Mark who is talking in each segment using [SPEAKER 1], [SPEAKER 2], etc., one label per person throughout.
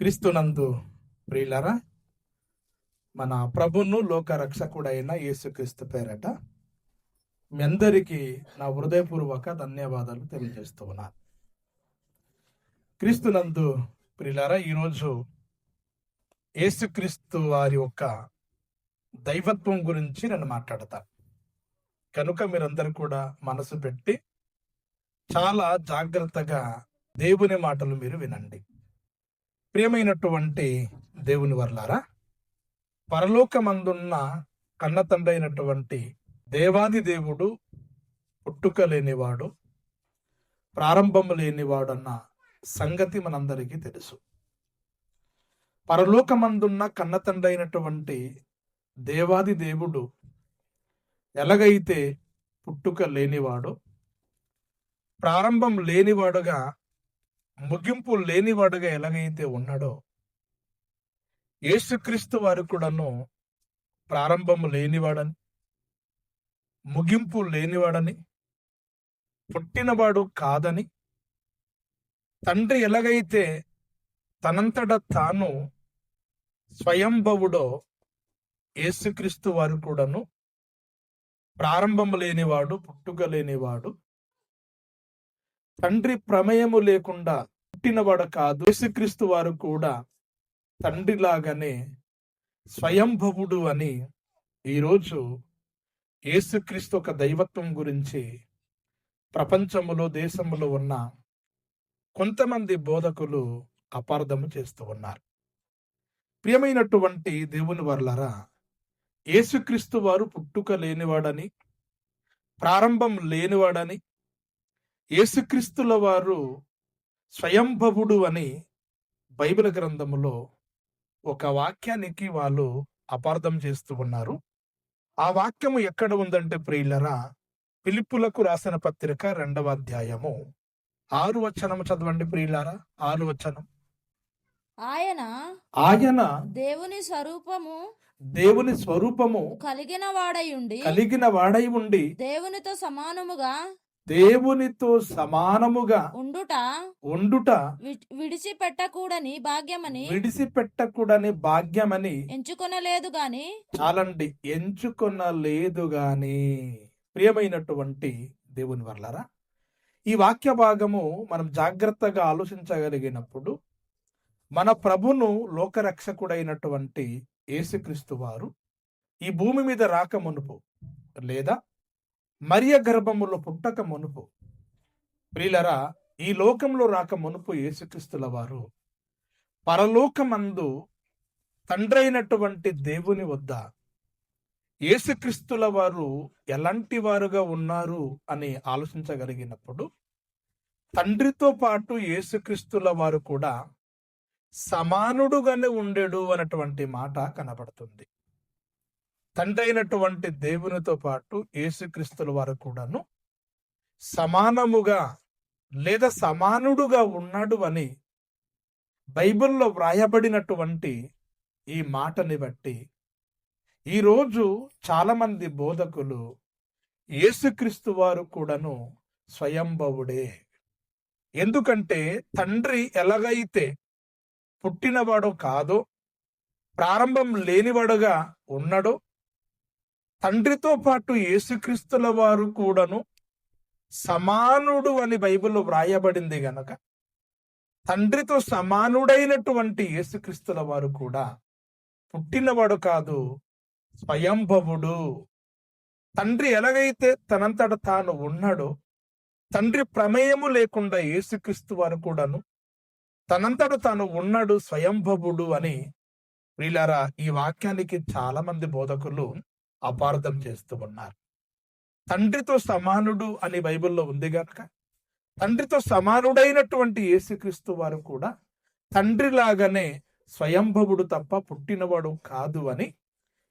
[SPEAKER 1] క్రీస్తునందు ప్రియులరా మన ప్రభును లోక రక్షకుడైన యేసుక్రీస్తు పేరట మీ అందరికీ నా హృదయపూర్వక ధన్యవాదాలు తెలియజేస్తూ ఉన్నాను క్రీస్తునందు ప్రియులరా ఈరోజు యేసుక్రీస్తు వారి యొక్క దైవత్వం గురించి నేను మాట్లాడతాను కనుక మీరందరూ కూడా మనసు పెట్టి చాలా జాగ్రత్తగా దేవుని మాటలు మీరు వినండి. ప్రియమైనటువంటి దేవుని వర్లారా పరలోకమందున్న కన్న తండ్రి అయినటువంటి దేవాది దేవుడు పుట్టుక లేనివాడు ప్రారంభం లేనివాడు అన్న సంగతి మనందరికీ తెలుసు. పరలోకమందున్న కన్న తండ్రి అయినటువంటి దేవాది దేవుడు ఎలాగైతే పుట్టుక లేనివాడు ప్రారంభం లేనివాడుగా ముగింపు లేనివాడుగా ఎలాగైతే ఉన్నాడో యేసుక్రీస్తు వారు కూడాను ప్రారంభము లేనివాడని ముగింపు లేనివాడని పుట్టినవాడు కాదని తండ్రి ఎలాగైతే తనంతట తాను స్వయంభవుడో యేసుక్రీస్తు వారు కూడాను ప్రారంభము లేనివాడు పుట్టుక లేనివాడు తండ్రి ప్రమేయము లేకుండా పుట్టినవాడు కాదు. యేసుక్రీస్తు వారు కూడా తండ్రిలాగానే స్వయంభవుడు అని ఈరోజు యేసుక్రీస్తు ఒక దైవత్వం గురించి ప్రపంచములో దేశంలో ఉన్న కొంతమంది బోధకులు అపార్థము చేస్తూ ఉన్నారు. ప్రియమైనటువంటి దేవుని వర్లరా యేసుక్రీస్తు వారు పుట్టుక లేనివాడని ప్రారంభం లేనివాడని యేసుక్రీస్తుల వారు స్వయంభవుడు అని బైబిల్ గ్రంథములో ఒక వాక్యానికి వాళ్ళు అపార్థం చేస్తూ ఉన్నారు. ఆ వాక్యము ఎక్కడ ఉందంటే ప్రియులరా పిలుపులకు రాసిన పత్రిక రెండవ అధ్యాయము. ఆరు వచనము చదవండి ప్రియులారా ఆరు వచనం.
[SPEAKER 2] ఆయన
[SPEAKER 1] ఆయన
[SPEAKER 2] దేవుని స్వరూపము
[SPEAKER 1] దేవుని స్వరూపము
[SPEAKER 2] కలిగిన వాడయుండి
[SPEAKER 1] కలిగిన వాడై ఉండి
[SPEAKER 2] దేవునితో సమానముగా
[SPEAKER 1] దేవునితో సమానముగా
[SPEAKER 2] ఉండుట
[SPEAKER 1] ఉండుట
[SPEAKER 2] విడిచిపెట్టకూడని భాగ్యమని
[SPEAKER 1] విడిసిపెట్టకూడని భాగ్యమని
[SPEAKER 2] ఎంచుకొనలేదు గాని?
[SPEAKER 1] చాలండి ఎంచుకొనలేదు గాని. ప్రియమైనటువంటి దేవుని వర్లరా ఈ వాక్య భాగము మనం జాగ్రత్తగా ఆలోచించగలిగినప్పుడు మన ప్రభును లోకరక్షకుడైనటువంటి యేసుక్రీస్తు వారు ఈ భూమి మీద రాక మునుపు లేదా మరియ గర్భములో పుట్టక మునుపు. ప్రియులరా ఈ లోకంలో రాక మునుపు యేసుక్రీస్తుల వారు పరలోకమందు తండ్రైనటువంటి దేవుని వద్ద యేసుక్రీస్తుల వారు ఎలాంటి వారుగా ఉన్నారు అని ఆలోచించగలిగినప్పుడు తండ్రితో పాటు యేసుక్రీస్తుల వారు కూడా సమానుడుగానే ఉండేడు అన్నటువంటి మాట కనబడుతుంది. తండ్రి అయినటువంటి దేవునితో పాటు యేసుక్రీస్తుల వారు కూడాను సమానముగా లేదా సమానుడుగా ఉన్నాడు అని బైబిల్లో వ్రాయబడినటువంటి ఈ మాటని బట్టి ఈరోజు చాలామంది బోధకులు యేసుక్రీస్తు వారు కూడాను స్వయంభవుడే. ఎందుకంటే తండ్రి ఎలాగైతే పుట్టినవాడో కాదో ప్రారంభం లేనివాడుగా ఉన్నాడో తండ్రితో పాటు యేసుక్రీస్తుల వారు కూడాను సమానుడు అని బైబిల్లో వ్రాయబడింది గనక తండ్రితో సమానుడైనటువంటి యేసుక్రీస్తుల వారు కూడా పుట్టినవాడు కాదు స్వయంభవుడు. తండ్రి ఎలాగైతే తనంతట తాను ఉన్నాడో తండ్రి ప్రమేయము లేకుండా యేసుక్రీస్తు వారు కూడాను తనంతట తాను ఉన్నాడు స్వయంభవుడు అని వీళ్ళారా ఈ వాక్యానికి చాలా మంది బోధకులు అపార్థం చేస్తూ ఉన్నారు. తండ్రితో సమానుడు అని బైబిల్లో ఉంది గనక తండ్రితో సమానుడైనటువంటి యేసుక్రీస్తు వారు కూడా తండ్రిలాగానే స్వయంభవుడు తప్ప పుట్టినవాడు కాదు అని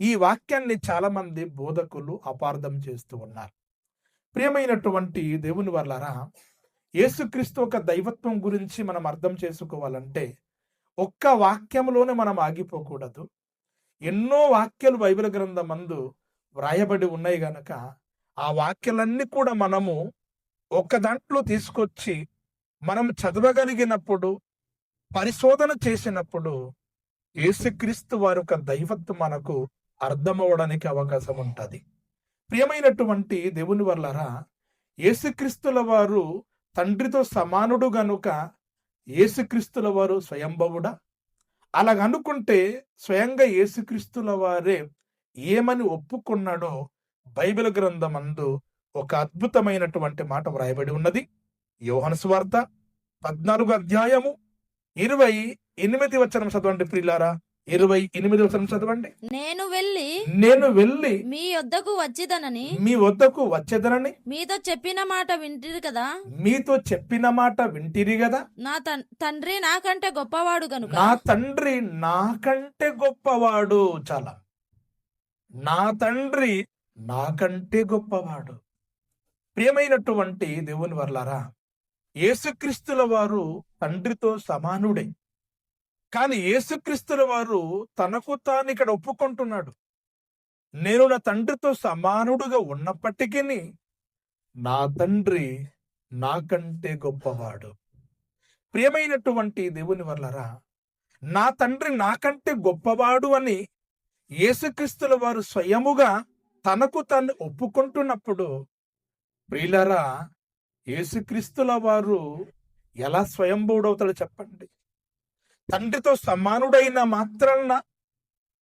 [SPEAKER 1] ఈ వాక్యాన్ని చాలా మంది బోధకులు అపార్థం చేస్తూ ఉన్నారు. ప్రియమైనటువంటి దేవుని వల్లరా యేసుక్రీస్తు ఒక దైవత్వం గురించి మనం అర్థం చేసుకోవాలంటే ఒక్క వాక్యంలోనే మనం ఆగిపోకూడదు. ఎన్నో వాక్యాలు బైబిల్ గ్రంథం మందు వ్రాయబడి ఉన్నాయి గనక ఆ వాక్యాలన్నీ కూడా మనము ఒక దాంట్లో తీసుకొచ్చి మనం చదవగలిగినప్పుడు పరిశోధన చేసినప్పుడు యేసుక్రీస్తు వారి యొక్క దైవత్వం మనకు అర్థమవడానికి అవకాశం ఉంటుంది. ప్రియమైనటువంటి దేవుని వల్లరా యేసుక్రీస్తుల వారు తండ్రితో సమానుడు గనుక యేసుక్రీస్తుల వారు స్వయంభవుడా? అలాగనుకుంటే స్వయంగా యేసుక్రీస్తుల వారే ఏమని ఒప్పుకున్నాడో బైబిల్ గ్రంథం అందు ఒక అద్భుతమైనటువంటి మాట వ్రాయబడి ఉన్నది. యోహనస్వార్త పద్నాలుగు అధ్యాయము ఇరవై ఎనిమిది వచనం చదవండి ప్రిలారా ఇరవై ఎనిమిది వచనం చదవండి.
[SPEAKER 2] నేను వెళ్ళి
[SPEAKER 1] నేను వెళ్ళి
[SPEAKER 2] మీ యొద్దకు వచ్చిదనని
[SPEAKER 1] మీ వద్దకు వచ్చేదనని
[SPEAKER 2] మీతో చెప్పిన మాట వింటిరి కదా.
[SPEAKER 1] మీతో చెప్పిన మాట వింటిరి కదా.
[SPEAKER 2] నా తండ్రి నాకంటే గొప్పవాడు గనుక.
[SPEAKER 1] నా తండ్రి నాకంటే గొప్పవాడు చాలా. నా తండ్రి నాకంటే గొప్పవాడు. ప్రియమైనటువంటి దేవుని వర్లారా యేసుక్రీస్తుల వారు తండ్రితో సమానుడే. కానీ యేసుక్రీస్తుల వారు తనకు తాను ఇక్కడ ఒప్పుకుంటున్నాడు. నేను నా తండ్రితో సమానుడుగా ఉన్నప్పటికీ నా తండ్రి నాకంటే గొప్పవాడు. ప్రియమైనటువంటి దేవుని వల్లరా నా తండ్రి నాకంటే గొప్పవాడు అని యేసుక్రీస్తుల వారు స్వయముగా తనకు తాను ఒప్పుకుంటున్నప్పుడు ప్రియులరా యేసుక్రీస్తుల వారు ఎలా స్వయంభూడవుతాడో చెప్పండి. తండ్రితో సమానుడైన మాత్రాన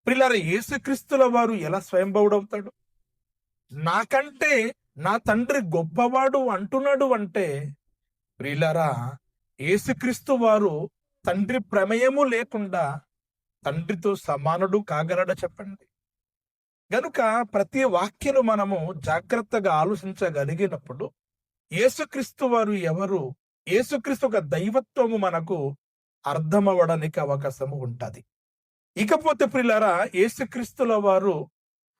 [SPEAKER 1] పిల్లల యేసుక్రీస్తుల వారు ఎలా స్వయంభవుడవుతాడు? నాకంటే నా తండ్రి గొప్పవాడు అంటున్నాడు అంటే ప్రిలరా యేసుక్రీస్తు వారు తండ్రి ప్రమేయము లేకుండా తండ్రితో సమానుడు కాగలడ చెప్పండి? గనుక ప్రతి వాక్యను మనము జాగ్రత్తగా ఆలోచించగలిగినప్పుడు యేసుక్రీస్తు వారు ఎవరు? యేసుక్రీస్తు ఒక దైవత్వము మనకు అర్థమవడానికి అవకాశము ఉంటుంది ఇకపోతే ప్రిలారా యేసుక్రీస్తుల వారు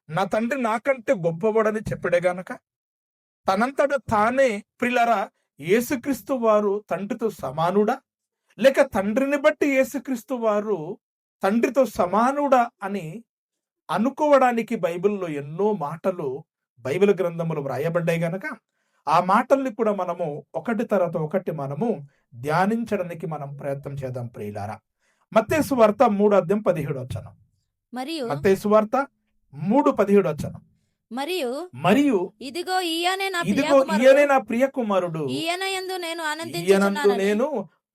[SPEAKER 1] నా తండ్రి నాకంటే గొప్పవాడని చెప్పడే గనక? తనంతట తానే ప్రిలరా యేసుక్రీస్తు వారు తండ్రితో సమానుడా? లేక తండ్రిని బట్టి యేసుక్రీస్తు వారు తండ్రితో సమానుడా అని అనుకోవడానికి బైబిల్లో ఎన్నో మాటలు బైబిల్ గ్రంథములు వ్రాయబడ్డాయి గనక? ఆ మాటల్ని కూడా మనము ఒకటి తర్వాత ఒకటి మనము ధ్యానించడానికి మనం ప్రయత్నం చేద్దాం ప్రియులారా. మత్తేసు వార్త మూడు అధ్యాయం పదిహేడు వచ్చాను
[SPEAKER 2] మరియు
[SPEAKER 1] మత్తేసు వార్త మూడు పదిహేడు వచ్చాను
[SPEAKER 2] మరియు
[SPEAKER 1] మరియు
[SPEAKER 2] ఇదిగో ఈయనే నా
[SPEAKER 1] ఇదిగో
[SPEAKER 2] ప్రియ
[SPEAKER 1] ఈయనే
[SPEAKER 2] కుమారుడు.
[SPEAKER 1] నా ప్రియ కుమారుడు
[SPEAKER 2] ఈయన యందు నేను
[SPEAKER 1] ఈయనందు
[SPEAKER 2] ఆనందించుచున్నానని
[SPEAKER 1] నేను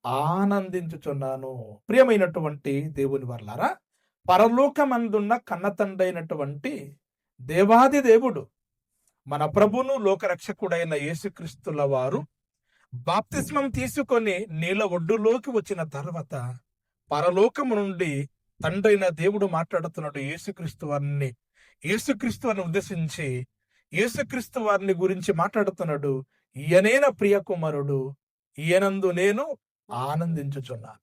[SPEAKER 1] ఆనందించుచున్నాను. ప్రియమైనటువంటి దేవుని వర్లారా పరలోకమందున్న కన్నతండైనటువంటి దేవాది దేవుడు మన ప్రభును లోకరక్షకుడైన యేసుక్రీస్తుల వారు బాప్తిస్మం తీసుకొని నీళ్ళ ఒడ్డులోకి వచ్చిన తర్వాత పరలోకము నుండి తండ్రైన దేవుడు మాట్లాడుతున్నాడు యేసుక్రీస్తు వారిని. యేసుక్రీస్తు వారిని ఉద్దేశించి యేసుక్రీస్తు వారిని గురించి మాట్లాడుతున్నాడు. ఈయనేన ప్రియ కుమారుడు ఈయనందు నేను ఆనందించుచున్నాను.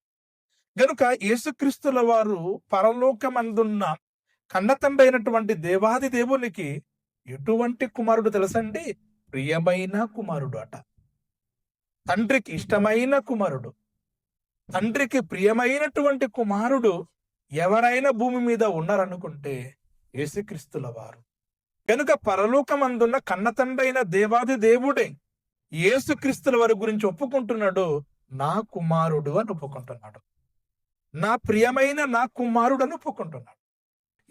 [SPEAKER 1] గనుక యేసుక్రీస్తుల వారు పరలోకమందున్న కన్నతండైనటువంటి దేవాది దేవునికి ఎటువంటి కుమారుడు తెలుసండి? ప్రియమైన కుమారుడు అట తండ్రికి ఇష్టమైన కుమారుడు. తండ్రికి ప్రియమైనటువంటి కుమారుడు ఎవరైనా భూమి మీద ఉన్నారనుకుంటే యేసుక్రీస్తుల వారు. కనుక పరలోకమందున్న కన్నతండైన దేవాది దేవుడే యేసుక్రీస్తుల వారి గురించి ఒప్పుకుంటున్నాడు నా కుమారుడు అని ఒప్పుకుంటున్నాడు. నా ప్రియమైన నా కుమారుడు అని ఒప్పుకుంటున్నాడు.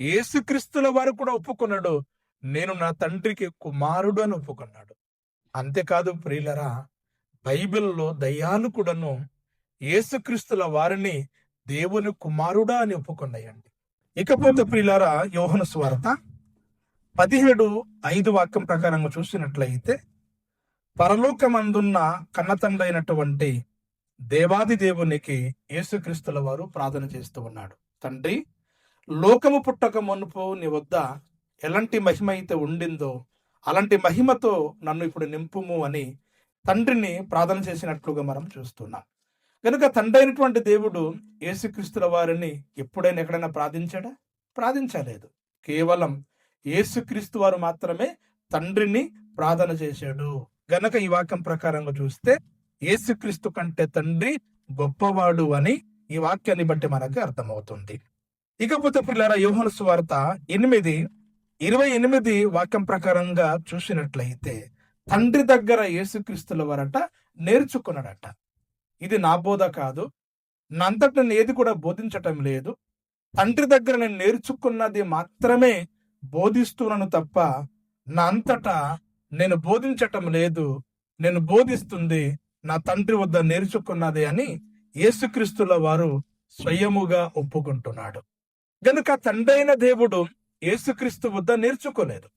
[SPEAKER 1] యేసుక్రీస్తుల వారు కూడా ఒప్పుకున్నాడు నేను నా తండ్రికి కుమారుడు అని ఒప్పుకున్నాడు. అంతేకాదు ప్రియులరా బైబిల్లో దయానుకుడను ఏసుక్రీస్తుల యేసుక్రీస్తుల వారిని దేవుని కుమారుడా అని ఒప్పుకున్నాయండి. ఇకపోతే ప్రియులారా యోహన స్వార్త పదిహేడు ఐదు వాక్యం ప్రకారంగా చూసినట్లయితే పరలోకమందున్న కన్నతండైనటువంటి దేవాది దేవునికి యేసుక్రీస్తుల వారు ప్రార్థన చేస్తూ ఉన్నాడు. తండ్రి లోకము పుట్టక మునుపు నీ వద్ద ఎలాంటి మహిమ అయితే ఉండిందో అలాంటి మహిమతో నన్ను ఇప్పుడు నింపుము అని తండ్రిని ప్రార్థన చేసినట్లుగా మనం చూస్తున్నాం. కనుక తండ్రి అయినటువంటి దేవుడు యేసుక్రీస్తుల వారిని ఎప్పుడైనా ఎక్కడైనా ప్రార్థించాడా? ప్రార్థించలేదు. కేవలం యేసుక్రీస్తు వారు మాత్రమే తండ్రిని ప్రార్థన చేశాడు. గనక ఈ వాక్యం ప్రకారంగా చూస్తే యేసుక్రీస్తు కంటే తండ్రి గొప్పవాడు అని ఈ వాక్యాన్ని బట్టి మనకు అర్థమవుతుంది. ఇకపోతే పిల్లల యోహన సువార్త ఎనిమిది ఇరవై ఎనిమిది వాక్యం ప్రకారంగా చూసినట్లయితే తండ్రి దగ్గర యేసుక్రీస్తుల వారట నేర్చుకున్నాడట. ఇది నా బోధ కాదు. నా అంతట నేను ఏది కూడా బోధించటం లేదు. తండ్రి దగ్గర నేను నేర్చుకున్నది మాత్రమే బోధిస్తున్నాను తప్ప నా అంతటా నేను బోధించటం లేదు. నేను బోధిస్తుంది నా తండ్రి వద్ద నేర్చుకున్నది అని యేసుక్రీస్తుల వారు స్వయముగా ఒప్పుకుంటున్నాడు. గనుక తండ్రి అయిన దేవుడు యేసుక్రీస్తు వద్ద నేర్చుకోలేదు.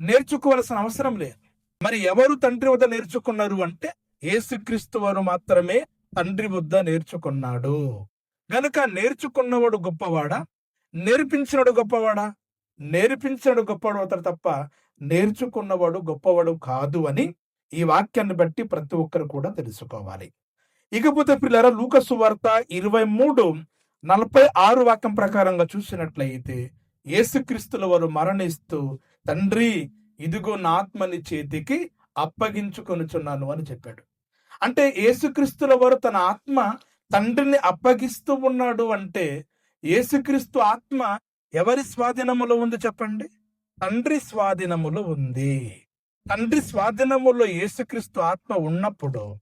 [SPEAKER 1] నేర్చుకోవాల్సిన అవసరం లేదు. మరి ఎవరు తండ్రి వద్ద నేర్చుకున్నారు అంటే యేసుక్రీస్తు వారు మాత్రమే తండ్రి వద్ద నేర్చుకున్నాడు. గనుక నేర్చుకున్నవాడు గొప్పవాడా? నేర్పించినడు గొప్పవాడా? నేర్పించినడు గొప్పవాడు అవుతాడు తప్ప నేర్చుకున్నవాడు గొప్పవాడు కాదు అని ఈ వాక్యాన్ని బట్టి ప్రతి ఒక్కరు కూడా తెలుసుకోవాలి. ఇకపోతే పిల్లల లూకసు వార్త ఇరవై మూడు నలభై ఆరు వాక్యం ప్రకారంగా చూసినట్లయితే యేసుక్రీస్తుల వారు మరణిస్తూ తండ్రి ఇదిగో నా ఆత్మని చేతికి అప్పగించుకొనుచున్నాను అని చెప్పాడు. అంటే యేసుక్రీస్తుల వారు తన ఆత్మ తండ్రిని అప్పగిస్తూ ఉన్నాడు అంటే యేసుక్రీస్తు ఆత్మ ఎవరి స్వాధీనములో ఉంది చెప్పండి? తండ్రి స్వాధీనములో ఉంది. తండ్రి స్వాధీనములో యేసుక్రీస్తు ఆత్మ ఉన్నప్పుడు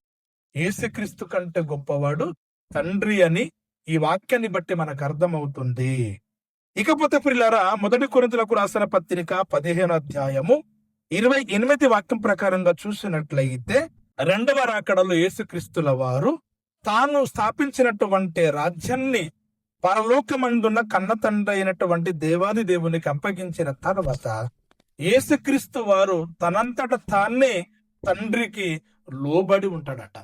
[SPEAKER 1] యేసుక్రీస్తు కంటే గొప్పవాడు తండ్రి అని ఈ వాక్యాన్ని బట్టి మనకు అర్థమవుతుంది. ఇకపోతే ప్రిలారా మొదటి కొరింతలకు రాసిన పత్రిక పదిహేను అధ్యాయము ఇరవై ఎనిమిది వాక్యం ప్రకారంగా చూసినట్లయితే రెండవ రాకడలో యేసుక్రీస్తుల వారు తాను స్థాపించినటువంటి రాజ్యాన్ని పరలోకమందున్న కన్న తండ్రి అయినటువంటి దేవాది దేవునికి అప్పగించిన తర్వాత యేసుక్రీస్తు వారు తనంతట తానే తండ్రికి లోబడి ఉంటాడట.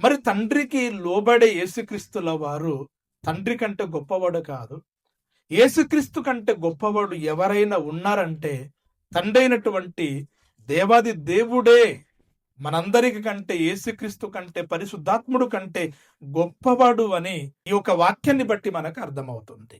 [SPEAKER 1] మరి తండ్రికి లోబడే యేసుక్రీస్తుల వారు తండ్రి కంటే గొప్పవాడు కాదు. యేసుక్రీస్తు కంటే గొప్పవాడు ఎవరైనా ఉన్నారంటే తండ్రి అయినటువంటి దేవాది దేవుడే మనందరికి కంటే యేసుక్రీస్తు కంటే పరిశుద్ధాత్ముడు కంటే గొప్పవాడు అని ఈ యొక్క వాక్యాన్ని బట్టి మనకు అర్థమవుతుంది.